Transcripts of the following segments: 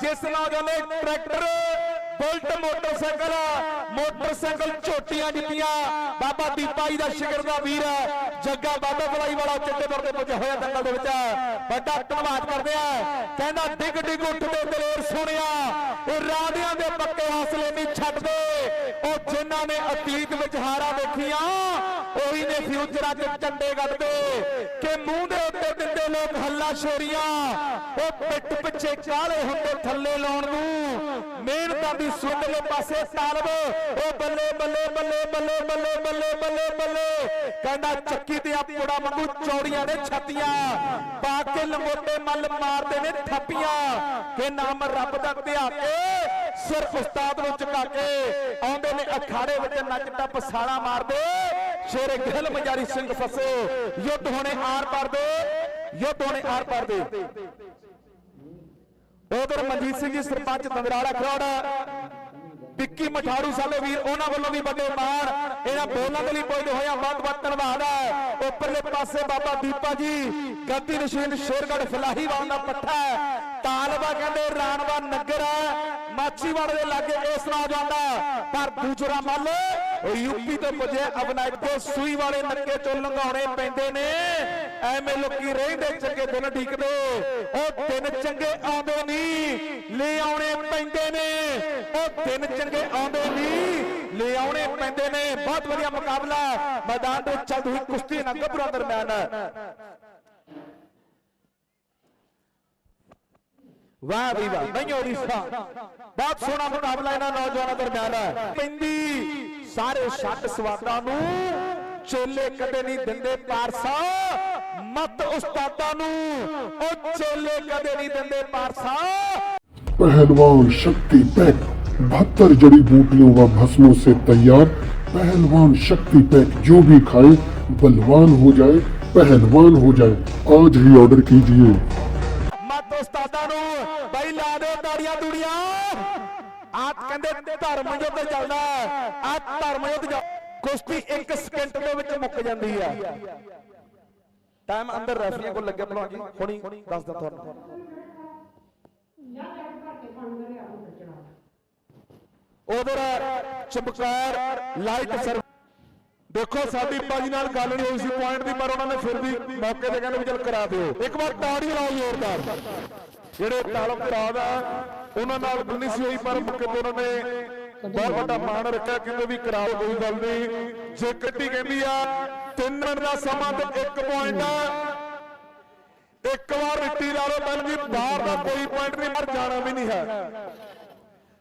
ਜਿਸ ਨੌਜਵਾਨ ਨੇ ਟਰੈਕਟਰ, ਬੁਲਟ, ਮੋਟਰਸਾਈਕਲ ਮੋਟਰਸਾਈਕਲ ਝੋਟੀਆਂ ਜਿੱਤੀਆਂ। ਬਾਬਾ ਦੀਪਾ ਦਾ ਸ਼ਿਕਰ ਦਾ ਵੀਰ ਹੈ। ਜੱਗਾ ਬਾਬਾ ਬਲਾਈ ਵਾਲਾ ਚਿੱਟੇ ਦੌਰ ਤੇ ਪੁੱਜਿਆ ਹੋਇਆ ਦੰਗਲ ਦੇ ਵਿੱਚ। ਵੱਡਾ ਧੰਨਵਾਦ ਕਰਦੇ ਆ। ਕਹਿੰਦਾ, ਡਿੱਗ ਡਿੱਗ ਉੱਠਦੇ ਦਲੇਰ ਸੁਣਿਆ ਇਹ ਦੇ ਪੱਕੇ ਹੌਸਲੇ ਨਹੀਂ ਛੱਡਦੇ। ਉਹ ਜਿਨ੍ਹਾਂ ਨੇ ਅਤੀਤ ਵਿੱਚ ਹਾਰਾਂ ਦੇਖੀਆਂ ਉਹੀ ਨੇ ਫਿਊਚਰਾਂ 'ਚ ਝੰਡੇ ਗੱਡਦੇ ਕਿ ਮੂੰਹ ਦੇ ਉੱਤੇ ਦਿੰਦੇ ਲੋਕ ਹੱਲਾ ਸ਼ੋਰੀਆਂ ਉਹ ਪਿੱਠ ਪਿੱਛੇ ਕਾਲੇ ਹੁੰਦੇ ਥੱਲੇ ਲਾਉਣ ਨੂੰ। ਮਿਹਨਤਾਂ ਦੀ ਸੁੰਦਲੇ ਪਾਸੇ ਤਾਲਬ। ਉਹ ਬੱਲੇ ਬੱਲੇ ਬੱਲੇ ਬੱਲੇ ਬੱਲੇ ਬੱਲੇ ਬੱਲੇ ਬੱਲੇ। ਕਹਿੰਦਾ ਚੱਕੀ ਤੇ ਆ ਪੁੜਾ ਵਾਂਗੂ ਚੌੜੀਆਂ ਨੇ ਛਾਤੀਆਂ। ਪਾ ਕੇ ਲੰਗੋਟੇ ਮੱਲ ਮਾਰਦੇ ਨੇ ਥੱਪੀਆਂ। ਕਿ ਨਾਮ ਰੱਬ ਦਾ ਧਿਆ ਕੇ ਸਿਰ ਉਸਤਾਦ ਨੂੰ ਚੁਕਾ ਕੇ ਆਉਂਦੇ ਨੇ ਅਖਾੜੇ ਵਿੱਚ ਨੱਚ ਟੱਪ ਸਾਲਾ ਮਾਰਦੇ। ਸ਼ੇਰੇ ਗਹਿਲ ਮਜਾਰੀ ਸਿੰਘ ਫਸੇ ਯੁੱਧ ਹੋਣੇ ਆਰ ਪਾਰ ਦੇ, ਯੁੱਧ ਹੋਣੇ ਆਰ ਪਾਰ ਦੇ। ਉਧਰ ਮਨਜੀਤ ਸਿੰਘ ਜੀ, ਸਰਪੰਚ ਦੰਦਰਾਲਾ ਖਰੋੜ ਵਿੱਕੀ ਮਠਾਰੂ ਸਾਲੇ ਵੀਰ, ਉਹਨਾਂ ਵੱਲੋਂ ਵੀ ਵੱਡੇ ਮਾਣ। ਇਹਨਾਂ ਬੋਲਾਂ ਦੇ ਲਈ ਪੁੱਜਦੇ ਹੋਇਆ ਬਹੁਤ ਬਹੁਤ ਧੰਨਵਾਦ ਹੈ। ਉੱਪਰਲੇ ਪਾਸੇ ਬਾਬਾ ਦੀਪਾ ਜੀ ਗੱਦੀ ਨਸ਼ੀਨ ਸ਼ੇਰਗੜ ਫਲਾਹੀ ਵਾਲ ਦਾ ਪੱਠਾ ਹੈ। ਤਾਲਬਾ ਕਹਿੰਦੇ, ਰਾਣਵਾ ਨਗਰ ਹੈ। ਮਾਛੀਵਾੜ ਦੇ ਲਾਗੇ ਇਸ ਨੌਜਵਾਨ ਦਾ ਪਰ ਦੂਜਰਾ ਮੱਲ ਉਹ ਯੂਪੀ ਤੋਂ ਪੁੱਜੇ ਅਬਨਾਇਤੇ ਸੂਈ ਵਾਲੇ ਨੱਕੇ ਚੋਂ ਲੰਘਾਉਣੇ ਪੈਂਦੇ ਨੇ। ਐਵੇਂ ਲੋਕੀ ਰਹਿੰਦੇ, ਚੰਗੇ ਦਿਨ ਢੀਕਦੇ। ਉਹ ਦਿਨ ਚੰਗੇ ਆਉਂਦੇ ਨਹੀਂ, ਲੈ ਆਉਣੇ ਪੈਂਦੇ ਨੇ। ਉਹ ਦਿਨ ਚੰਗੇ ਆਉਂਦੇ ਨਹੀਂ, ਲੈ ਆਉਣੇ ਪੈਂਦੇ ਨੇ। ਬਹੁਤ ਵਧੀਆ ਮੁਕਾਬਲਾ। ਮੈਦਾਨ ਦੇ ਚੱਲਦੀ ਕੁਸ਼ਤੀ ਨਾ ਗੱਭਰੂਆਂ ਦਰਮਿਆਨ। ਵਾਹ ਵੀ ਵਾਹ ਨਹੀਂ ਹੋ ਰਿਸ਼ਾ ਬਹੁਤ ਸੋਹਣਾ ਮੁਕਾਬਲਾ ਇਹਨਾਂ ਨੌਜਵਾਨਾਂ ਦਰਮਿਆਨ ਹੈ ਪੈਂਦੀ ਸਾਰੇ ਛੱਡ ਸਵਾਦਾਂ ਨੂੰ ਚੇਲੇ ਕਦੇ ਨਹੀਂ ਦਿੰਦੇ ਪਾਰਸਾ ਮਤ ਉਸਤਾਦਾਂ ਨੂੰ ਉਹ ਚੇਲੇ ਕਦੇ ਨਹੀਂ ਦਿੰਦੇ ਪਾਰਸਾ पहलवान शक्ति पैक बहत्तर जड़ी बूटियों व भस्मों से तैयार पहलवान शक्ति पैक जो भी खाए बलवान हो जाए पहलवान हो जाए आज ही ऑर्डर कीजिए ਆ ਕਹਿੰਦੇ ਧਰਮ ਯੁੱਧ ਚੱਲਦਾ ਆ ਧਰਮ ਯੁੱਧ ਕੁਸ਼ਤੀ 1 ਸਕਿੰਟ ਦੇ ਵਿੱਚ ਮੁੱਕ ਜਾਂਦੀ ਆ। ਟਾਈਮ ਅੰਦਰ ਰੈਫਰੀਆਂ ਕੋਲ ਲੱਗਿਆ ਭਲਵਾਨ ਜੀ, ਹੁਣੀ ਦੱਸਦਾ ਤੁਹਾਨੂੰ। ਉਧਰ ਚਮਕਾਰ ਲਾਈਟ ਸਰ ਦੇਖੋ, ਸਾਡੀ ਬਾਜੀ ਨਾਲ ਗੱਲ ਨਹੀਂ ਹੋਈ ਸੀ ਪੁਆਇੰਟ ਦੀ, ਪਰ ਉਹਨਾਂ ਨੇ ਫਿਰ ਵੀ ਮੌਕੇ ਤੇ ਕਹਿੰਦੇ ਵੀ ਚੱਲ ਕਰਾ ਦਿਓ। ਇੱਕ ਵਾਰ ਤਾੜੀ ਲਾਓ ਜ਼ੋਰਦਾਰ। ਜਿਹੜੇ ਤਾਲਮ ਆ ਉਹਨਾਂ ਨਾਲ ਗੱਲ ਸੀ ਹੋਈ, ਪਰ ਮੌਕੇ ਤੇ ਉਹਨਾਂ ਨੇ ਬਹੁਤ ਵੱਡਾ ਮਾਣ ਰੱਖਿਆ ਕਹਿੰਦੇ ਵੀ ਕਰਾਓ ਕੋਈ ਗੱਲ ਨਹੀਂ। ਜੇ ਕੱਟੀ ਕਹਿੰਦੀ ਆ, ਤਿੰਨ ਮਿੰਟ ਦਾ ਸਮਾਂ ਤੇ ਇੱਕ ਪੁਆਇੰਟ ਆ। ਇੱਕ ਵਾਰ ਮਿੱਟੀ ਲਾ ਲਓ ਪਹਿਲਾਂ ਜੀ ਬਾਹਰ ਦਾ ਕੋਈ ਪੁਆਇੰਟ ਨਹੀਂ ਮਰ ਜਾਣਾ ਵੀ ਨਹੀਂ ਹੈ।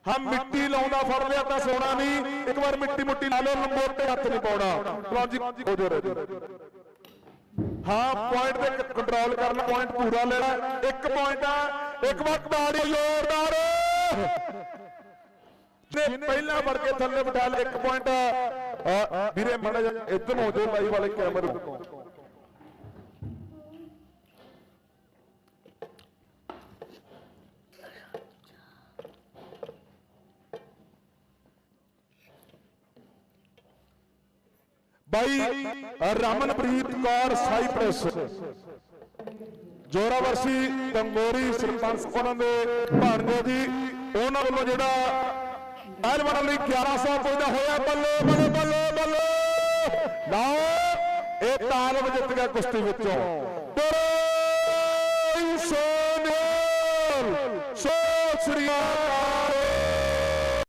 ਹਮ ਮਿੱਟੀ ਲਾਉਂਦਾ ਫੜ ਲਿਆ ਤਾਂ ਸੋਣਾ ਨਹੀਂ, ਇੱਕ ਵਾਰ ਮਿੱਟੀ ਮੁੱਟੀ ਲਾ ਲਓ ਲੰਬੋਟੇ ਹੱਥ ਨਹੀਂ ਪਾਉਣਾ। ਭਲਵਾਨ ਜੀ, ਹੋ ਜੋ ਹਾਂ ਪੁਆਇੰਟ ਤੇ ਕੰਟਰੋਲ ਕਰਨਾ ਪੁਆਇੰਟ ਪੂਰਾ ਲੈਣਾ, ਇੱਕ ਪੁਆਇੰਟ ਆ। ਇੱਕ ਵਾਰ ਕਬਾੜੀ ਜ਼ੋਰਦਾਰ। ਨੇ ਪਹਿਲਾਂ ਵੜ ਕੇ ਥੱਲੇ ਬਿਠਾ ਲਿਆ ਇੱਕ ਪੁਆਇੰਟ ਵੀਰੇ ਮਾੜਾ ਇੱਧਰ ਹੋ ਜਾਓ ਲਾਈਵ ਵਾਲੇ ਕੈਮਰੇ ਤੋਂ ਬਾਈ ਰਮਨਪ੍ਰੀਤ ਕੌਰ ਸਾਈਪ੍ਰੈਸ ਜੋਰਾਵਰਸੀ ਤੰਗੋਰੀ ਸਰਪੰਚ ਉਹਨਾਂ ਦੇ ਭਾਣਜੇ ਦੀ, ਉਹਨਾਂ ਵੱਲੋਂ ਜਿਹੜਾ ਪਹਿਲਵਾਨਾਂ ਲਈ 1100 ਪੁੱਜਦਾ ਹੋਇਆ ਬੱਲੇ ਬੱਲੇ ਬੱਲੇ ਬੱਲੇ। ਲਓ, ਇਹ ਤਾਲਬ ਜਿੱਤ ਗਿਆ ਕੁਸ਼ਤੀ ਵਿੱਚੋਂ। ਬੜੇ ਸੋਨਲ ਸੋ ਸ੍ਰੀ ਅਕਾਲ।